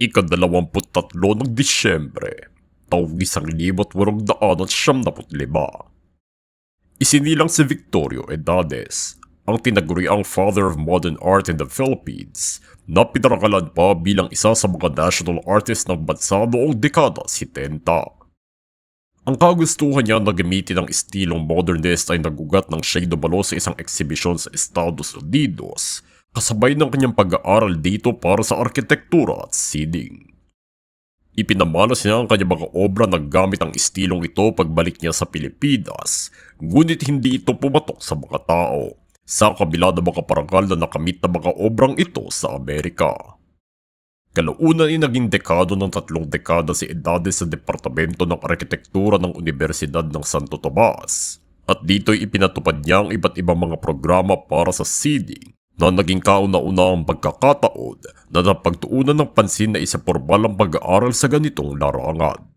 ikadalawamput-tatlo ng Disyembre, taong isang libot warong daan at siyam naput lima. Isinilang si Victorio Edades, ang tinaguriang father of modern art in the Philippines, na pinarakalan pa bilang isa sa mga national artist ng bansa noong dekada 70. Ang kagustuhan niya na gamitin ang estilong modernist ay nagugat ng siya dumalo sa isang eksibisyon sa Estados Unidos, kasabay ng kanyang pag-aaral dito para sa arkitektura at sining. Ipinamalas niya ang kanyang mga obra na gamit ang estilong ito pagbalik niya sa Pilipinas, ngunit hindi ito pumatok sa mga tao, sa kabila ng mga parangal na nakamit na mga obrang ito sa Amerika. Kalaunan ay naging dekado ng tatlong dekada si Edades sa Departamento ng Arkitektura ng Universidad ng Santo Tomas. At dito'y ipinatupad niya ang iba't ibang mga programa para sa seeding na naging kauna-una ang pagkakataon na napagtuunan ng pansin na isa formal ang pag-aaral sa ganitong larangan.